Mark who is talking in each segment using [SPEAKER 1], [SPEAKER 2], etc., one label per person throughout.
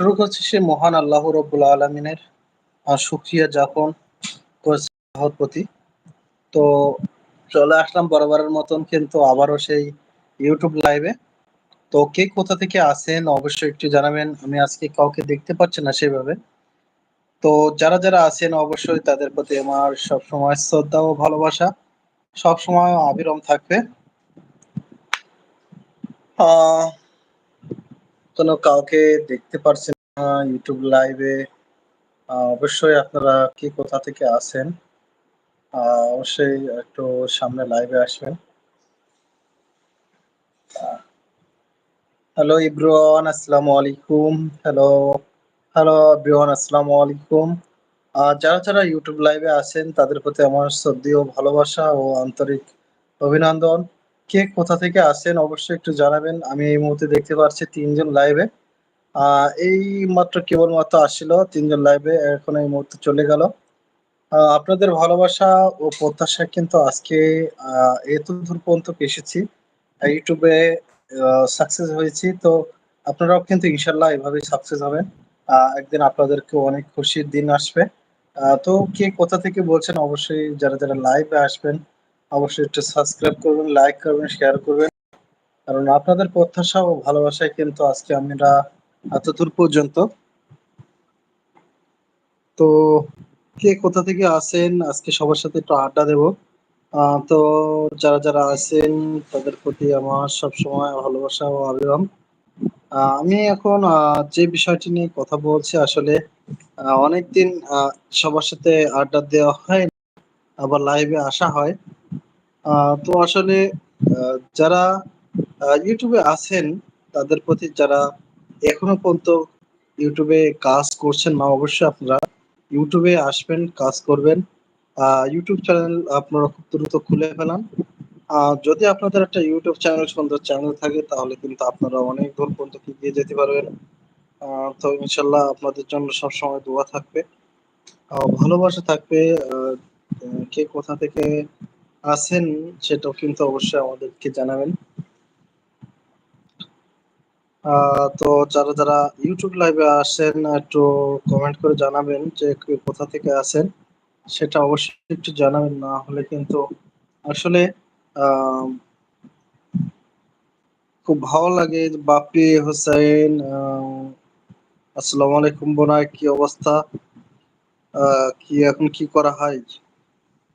[SPEAKER 1] শুরু করছি সে মহান আল্লাহ রব্বুল আলমিনের শুক্রিয়া যাপন করছি আল্লাহর প্রতি। তো চলে আসলাম বরাবরের মতন কিন্তু আবারও সেই ইউটিউব লাইভে তো কে কোথা থেকে আসেন অবশ্যই একটু জানাবেন, আমি আজকে কাউকে দেখতে পাচ্ছি না সেভাবে। তো যারা যারা আছেন অবশ্যই তাদের প্রতি আমার সব সময় শ্রদ্ধা ও ভালোবাসা সব সময় আবিরম থাকবে। আহ কোনো কাউকে দেখতে পারছেন না ইউটিউব লাইভে অবশ্যই আপনারা কি কোথা থেকে আসেন অবশ্যই একটু সামনে লাইভে আসবেন। হ্যালো ইব্রুয়ান আসসালামু আলাইকুম। হ্যালো হ্যালো ইব্রুয়ান আসসালামু আলাইকুম। যারা যারা ইউটিউব লাইভে আছেন, তাদের প্রতি আমার শ্রদ্ধেয় ভালোবাসা ও আন্তরিক অভিনন্দন। কে কোথা থেকে আসেন অবশ্যই একটু জানাবেন। আমি এই মুহূর্তে দেখতে পাচ্ছি তিনজন লাইভে এই মাত্র কেবলমাত্র আসছিল তিনজন লাইভে এখন এই মুহূর্তে চলে গেল। আপনাদের ভালোবাসা ও প্রত্যাশা কিন্তু আজকে এত দূর পর্যন্ত এসেছি। ইউটিউবে সাকসেস হয়েছি। তো আপনারাও কিন্তু ইনশাল্লাহ এভাবেই সাকসেস হবেন। একদিন আপনাদেরকে অনেক খুশির দিন আসবে। তো কে কোথা থেকে বলছেন অবশ্যই যারা যারা লাইভে আসবেন অবশ্যই একটু সাবস্ক্রাইব করবেন লাইক করবেন শেয়ার করবেন। কারণ আপনাদের প্রত্যাশা ও ভালোবাসায় কিন্তু আজকে আমরা এত দূর পর্যন্ত। তো কে কোথা থেকে আসেন, আজকে সবার সাথে একটু আড্ডা দেব। তো যারা যারা আছেন, তাদের প্রতি আমার সব সময় ভালোবাসা ও আবেদন। আমি এখন যে বিষয়টি নিয়ে কথা বলছি, আসলে অনেকদিন সবার সাথে আড্ডা দেওয়া হয় আবার লাইভে আসা হয়। তো আসলে যারা ইউটিউবে আছেন, তাদের প্রতি যারা এখনও পর্যন্ত ইউটিউবে কাজ করছেন না, অবশ্যই আপনারা ইউটিউবে আসবেন, কাজ করবেন। ইউটিউব চ্যানেল আপনারা খুব দ্রুত খুলে ফেলান। যদি আপনাদের একটা ইউটিউব চ্যানেল সুন্দর চ্যানেল থাকে, তাহলে কিন্তু আপনারা অনেক দূর পর্যন্ত এগিয়ে যেতে পারবেন। তো ইনশাল্লাহ আপনাদের জন্য সবসময় দোয়া থাকবে। ভালোবাসা থাকবে। কে কোথা থেকে আছেন, সেটাও কিন্তু অবশ্যই আমাদেরকে জানাবেন। তো যারা যারা ইউটিউব লাইভে আসেন, একটু কমেন্ট করে জানাবেন যে কোথা থেকে আসেন সেটা অবশ্যই একটু জানাবেন, না হলে কিন্তু আসলে খুব ভালো লাগে। বাপি হোসেন আসসালামু আলাইকুম বোনা কি অবস্থা? কি এখন কি করা হয়?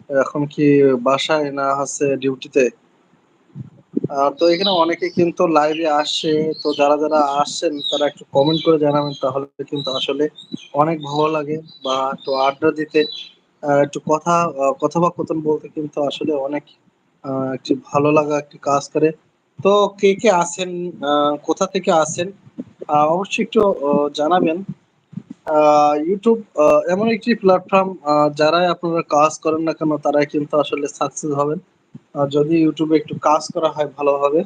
[SPEAKER 1] এখন কি বাসায় না আছে ডিউটিতে তো এখানে অনেকে কিন্তু লাইভে আসে। তো যারা যারা আসছেন, তারা একটু কমেন্ট করে জানাবেন, তাহলে কিন্তু আসলে অনেক ভালো লাগে। বা একটু আড্ডা দিতে একটু কথা কথোপকথন বলতে কিন্তু আসলে অনেক একটি ভালো লাগা একটি কাজ করে। তো কে কে আসেন কোথা থেকে আসেন অবশ্যই একটু জানাবেন। ইউটিউব এমন একটি প্ল্যাটফর্ম যারাই আপনারা কাজ করেন না কেন, তারাই কিন্তু আসলে সাকসেস হবেন। যদি ইউটিউবে একটু কাজ করা হয় ভালোভাবে।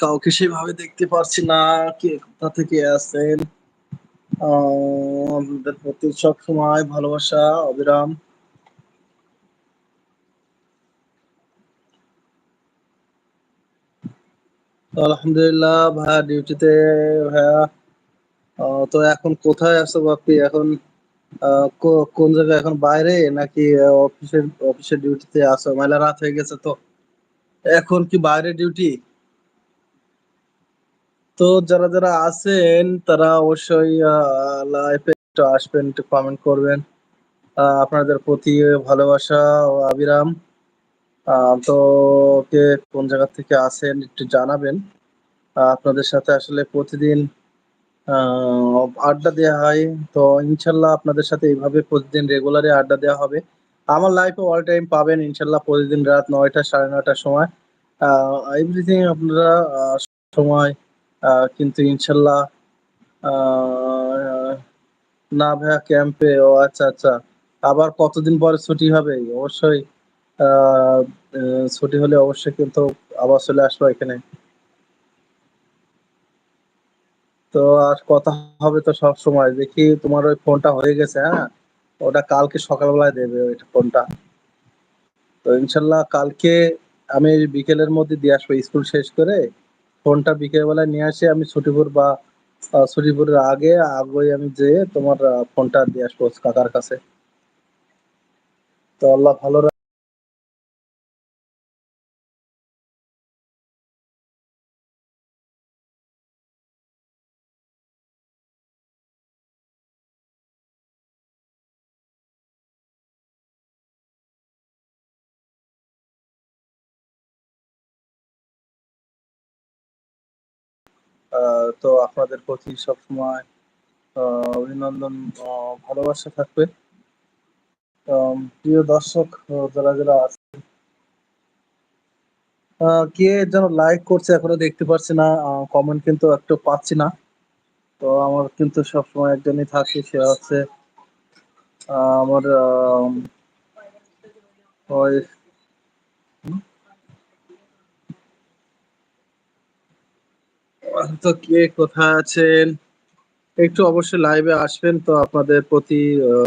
[SPEAKER 1] কাউকে সেভাবে দেখতে পারছি না, কে কোথা থেকে আছেন? আপনাদের প্রতি সব সময় ভালোবাসা, অবিরাম। আলহামদুলিল্লাহ ভাইয়া ডিউটিতে ভাইয়া তো এখন কোথায় আছো বাপি এখন কোন জায়গায়? এখন বাইরে নাকি অফিসের অফিসের ডিউটিতে আসো মেলা রাত হয়ে গেছে তো। এখন কি বাইরে ডিউটি? তো যারা যারা আছেন, তারা অবশ্যই লাইফে একটু আসবেন, একটু কমেন্ট করবেন। আপনাদের প্রতি ভালোবাসা ও আবিরাম। তো কে কোন জায়গা থেকে আসেন একটু জানাবেন। আপনাদের সাথে আসলে প্রতিদিন আড্ডা দেওয়া হয়। তো ইনশাল্লাহ আপনাদের সাথে এইভাবে প্রতিদিন রেগুলারে আড্ডা দেওয়া হবে। আমার লাইফে অল টাইম পাবেন ইনশাল্লাহ প্রতিদিন রাত নয়টা সাড়ে নয়টার সময়। এভরিথিং আপনারা সময় কিন্তু ইনশাল্লাহ না ভাইয়া ক্যাম্পে ও আচ্ছা আচ্ছা। আবার কতদিন পরে ছুটি হবে? অবশ্যই ছুটি হলে অবশ্যই কিন্তু আবার চলে আসব এখানে। তো আর কথা হবে তো সব সময়। দেখি তোমার ওই ফোনটা হয়ে গেছে হ্যাঁ? ওটা কালকে সকালবেলায় দেবে ওই ফোনটা। তো ইনশাল্লাহ কালকে আমি বিকেলের মধ্যে দিয়ে আসব, স্কুল শেষ করে ফোনটা বিকেল বেলায় নিয়ে আসি, আমি ছুটিপুর বা ছুটিপুরের আগে আগে আমি যেয়ে তোমার ফোনটা দিয়ে আসব কাকার কাছে। তো আল্লাহ ভালো তো আপনাদের প্রতি সবসময় অভিনন্দন ভালোবাসা থাকবে। প্রিয় দর্শক যারা যারা আছে কে যেন লাইক করছে এখনও দেখতে পাচ্ছি না কমেন্ট কিন্তু একটু পাচ্ছি না। তো আমার কিন্তু সবসময় একজনই থাকে সে হচ্ছে আমার আম, ওই তো কে কোথায় আছেন? একটু অবশ্যই লাইভে আসবেন তো আপনাদের প্রতি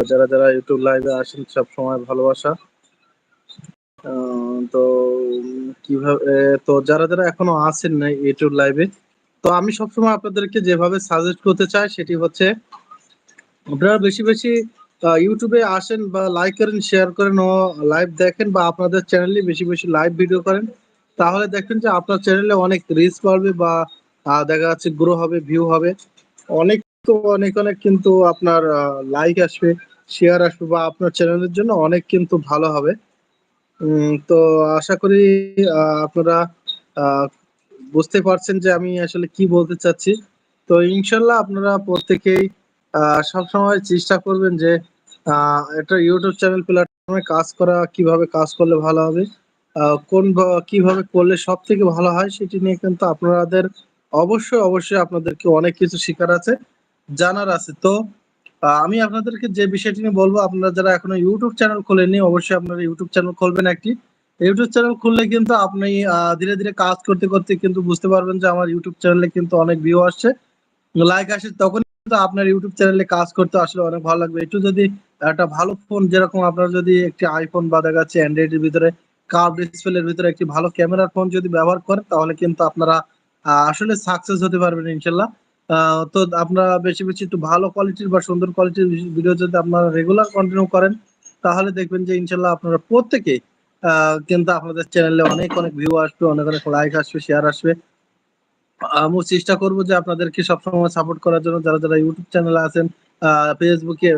[SPEAKER 1] যারা যারা ইউটিউব লাইভে আসেন, সব সময় ভালোবাসা। তো, কীভাবে, তো যারা যারা এখনও আসেন না ইউটিউব লাইভে তো আমি সবসময় আপনাদেরকে যেভাবে সাজেস্ট করতে চাই, সেটি হচ্ছে আপনারা বেশি বেশি ইউটিউবে আসেন বা লাইক করেন শেয়ার করেন ও লাইভ দেখেন বা আপনাদের চ্যানেলে বেশি বেশি লাইভ ভিডিও করেন, তাহলে দেখবেন যে আপনার চ্যানেলে অনেক রিচ বাড়বে বা দেখা যাচ্ছে গ্রো হবে ভিউ হবে। অনেক তো অনেক অনেক কিন্তু আপনার লাইক আসবে শেয়ার আসবে বা আপনার চ্যানেলের জন্য অনেক কিন্তু ভালো হবে। তো আশা করি আপনারা বুঝতে পারছেন যে আমি আসলে কি বলতে চাচ্ছি। তো ইনশাল্লাহ আপনারা প্রত্যেকেই সবসময় চেষ্টা করবেন যে একটা ইউটিউব চ্যানেল প্ল্যাটফর্মে কাজ করা, কীভাবে কাজ করলে ভালো হবে কোন, কীভাবে করলে সব থেকে ভালো হয় সেটি নিয়ে কিন্তু আপনাদের অবশ্যই অবশ্যই আপনাদেরকে অনেক কিছু শেখার আছে, জানার আছে। তো আমি আপনাদেরকে যে বিষয়টি নিয়ে বলব, আপনারা যারা এখনও ইউটিউব চ্যানেল খোলেননি, অবশ্যই আপনারা ইউটিউব চ্যানেল খুলবেন একটি। ইউটিউব চ্যানেল খুললে কিন্তু আপনি ধীরে ধীরে কাজ করতে করতে কিন্তু বুঝতে পারবেন যে আমার ইউটিউব চ্যানেলে কিন্তু অনেক ভিউ আসছে। লাইক আসে তখন কিন্তু আপনার ইউটিউব চ্যানেলে কাজ করতে আসলে অনেক ভালো লাগবে। একটু যদি একটা ভালো ফোন যেরকম আপনার যদি একটি আইফোন বা দেখা যাচ্ছে অ্যান্ড্রয়েডের ভিতরে কার্ভ ডিসপ্লের ভিতরে একটি ভালো ক্যামেরার ফোন যদি ব্যবহার করেন, তাহলে কিন্তু আপনারা আসলে সাকসেস হতে পারবেন ইনশাল্লাহ। তো আপনারা বেশি বেশি একটু ভালো কোয়ালিটির বা সুন্দর কোয়ালিটির ভিডিও যদি আপনারা রেগুলার কন্টিনিউ করেন, তাহলে দেখবেন যে ইনশাল্লাহ আপনারা প্রত্যেকে কিন্তু আপনাদের চ্যানেলে অনেক অনেক ভিউ আসবে, অনেক অনেক লাইক আসবে শেয়ার আসবে। আমি চেষ্টা করব যে আপনাদেরকে সবসময় সাপোর্ট করার জন্য, যারা যারা ইউটিউব চ্যানেলে আছেন ফেসবুকে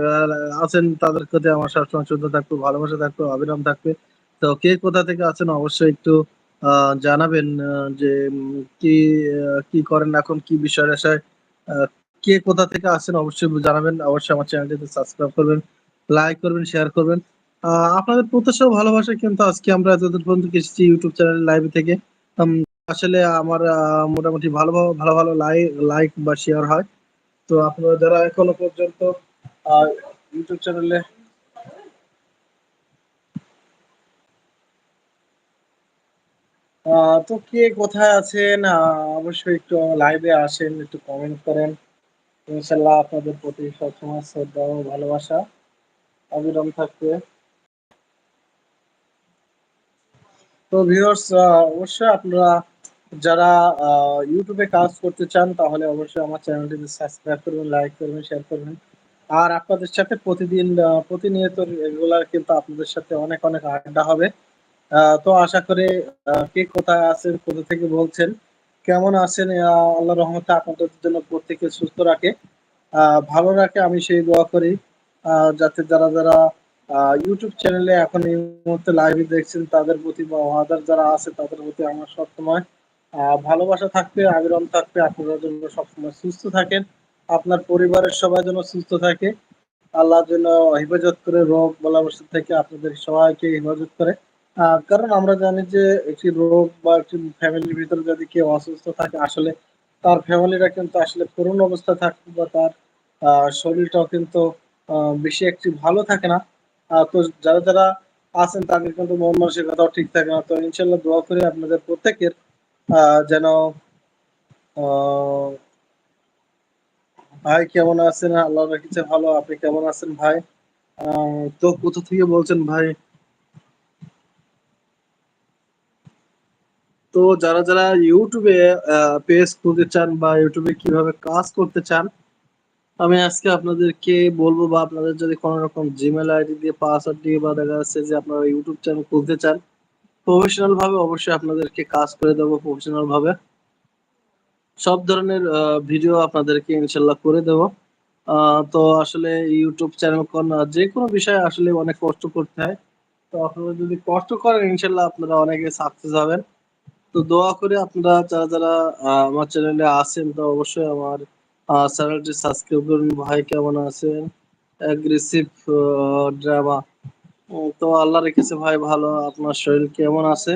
[SPEAKER 1] আছেন, তাদের প্রতি আমার সবসময় শ্রদ্ধা থাকবে, ভালোবাসা থাকবে অবিরাম থাকবে। তো কে কোথা থেকে আছেন, অবশ্যই একটু জানাবেন যে কি কি করেন এখন কি বিষয় আহ, কে কোথা থেকে আসেন অবশ্যই জানাবেন। অবশ্যই আমার চ্যানেলটিতে সাবস্ক্রাইব করবেন লাইক করবেন শেয়ার করবেন। আপনাদের প্রত্যাশা ভালোবাসা কিন্তু আজকে আমরা এতদূর পর্যন্ত এসেছি ইউটিউব চ্যানেল লাইভ থেকে। আসলে আমার মোটামুটি ভালো ভালো ভালো লাইক লাইক বা শেয়ার হয়। তো আপনারা যারা এখনও পর্যন্ত ইউটিউব চ্যানেলে তো কে কোথায় আছেন? অবশ্যই একটু লাইভে আসেন, একটু কমেন্ট করেন। ইনশাল্লাহ আপনাদের প্রতি সবসময় শ্রদ্ধা ও ভালোবাসা। অবিরাম থাকবে। তো ভিউয়ার্স অবশ্যই আপনারা যারা ইউটিউবে কাজ করতে চান, তাহলে অবশ্যই আমার চ্যানেলটিকে সাবস্ক্রাইব করবেন লাইক করবেন শেয়ার করবেন। আর আপনাদের সাথে প্রতিদিন প্রতিনিয়ত রেগুলার কিন্তু আপনাদের সাথে অনেক অনেক আড্ডা হবে। তো আশা করি কে কোথায় আছেন, কোথা থেকে বলছেন, কেমন আছেন আল্লাহ রহমতে আপনাদের জন্য প্রত্যেকে সুস্থ রাখে। ভালো রাখে, আমি সেই দোয়া করি। যাতে যারা যারা ইউটিউব চ্যানেলে এখন এই মুহূর্তে লাইভে দেখছেন, তাদের প্রতি বা আদার যারা আছে, তাদের প্রতি আমার সবসময় ভালোবাসা থাকবে, আগ্রহ থাকবে, আপনারা যেন সবসময় সুস্থ থাকেন, আপনার পরিবারের সবাই যেন সুস্থ থাকে। আল্লাহ যেন হেফাজত করে রোগ বলাবসা থেকে আপনাদের সবাইকে হেফাজত করে। কারণ আমরা জানি যে একটি রোগ বা একটি ফ্যামিলির ভিতরে যদি কেউ অসুস্থ থাকে, আসলে তার ফ্যামিলিটা কিন্তু আসলে করুণ অবস্থা থাকবে বা তার শরীরটাও কিন্তু বেশি একটি ভালো থাকে না। তো যারা যারা আছেন, তাদের কিন্তু মন মানসিকতাও ঠিক থাকে না। তো ইনশাল্লাহ দোয়া করি আপনাদের প্রত্যেকের যেন ভাই কেমন আছেন? আল্লাহ রাখিছে ভালো, আপনি কেমন আছেন ভাই? তো কোথা থেকে বলছেন ভাই? তো যারা যারা ইউটিউবে পেজ খুলতে চান বা ইউটিউবে কীভাবে কাজ করতে চান, আমি আজকে আপনাদেরকে বলব বা আপনাদের যদি কোনো রকম জিমেল আইডি দিয়ে পাসওয়ার্ড দিয়ে বা দেখা যাচ্ছে যে আপনারা ইউটিউব চ্যানেল খুলতে চান প্রফেশনাল ভাবে অবশ্যই আপনাদেরকে কাজ করে দেবো প্রফেশনাল ভাবে। সব ধরনের ভিডিও আপনাদেরকে ইনশাল্লাহ করে দেব। তো আসলে ইউটিউব চ্যানেল যে কোনো বিষয়ে আসলে অনেক কষ্ট করতে হয়। তো আপনারা যদি কষ্ট করেন ইনশাল্লাহ আপনারা অনেকে সাকসেস হবেন। তো দোয়া করে আপনারা যারা যারা আমার চ্যানেলে আছেন তো অবশ্যই আমার চ্যানেলটি সাবস্ক্রাইব করুন। ভাই কেমন আছেন? অ্যাগ্রেসিভ ড্রামা তো আল্লাহ রেখেছে ভাই ভালো। আপনার শরীর কেমন আছে?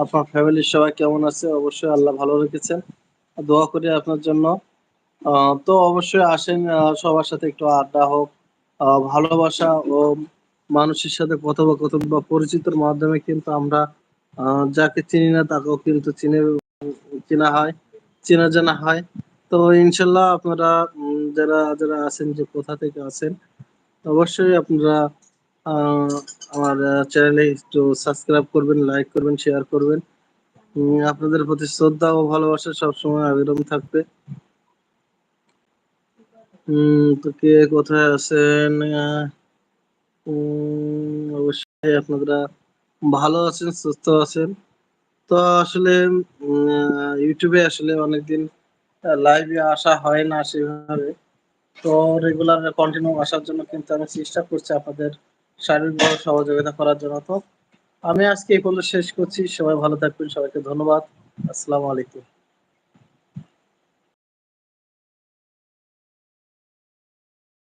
[SPEAKER 1] আপনার ফ্যামিলির সবাই কেমন আছে? অবশ্যই আল্লাহ ভালো রেখেছেন। দোয়া করি আপনার জন্য। তো অবশ্যই আসেন সবার সাথে একটু আড্ডা হোক। ভালোবাসা ও মানুষের সাথে কথোপকথন বা পরিচিতর মাধ্যমে কিন্তু আমরা যাকে চিনি না তাকেও কিন্তু চিনে, চেনা হয়, চেনা জানা হয়। তো ইনশাল্লাহ আপনারা যারা যারা আছেন, যে কোথা থেকে আছেন, অবশ্যই আপনারা আমার চ্যানেলে একটু সাবস্ক্রাইব করবেন লাইক করবেন শেয়ার করবেন। আপনাদের প্রতি শ্রদ্ধা ও ভালোবাসা সবসময় আবেদন থাকবে। তো কে কোথায় আছেন? অবশ্যই আপনারা ভালো আছেন, সুস্থ আছেন? তো আসলে ইউটিউবে আসলে অনেকদিন লাইভে আসা হয় না সেভাবে। তো রেগুলার কন্টিনিউ আসার জন্য কিন্তু আমি চেষ্টা করছি আপনাদের শারীরিকভাবে সহযোগিতা করার জন্য। তো আমি আজকে এই পর্যন্ত শেষ করছি। সবাই ভালো থাকবেন। সবাইকে ধন্যবাদ। আসসালামু আলাইকুম।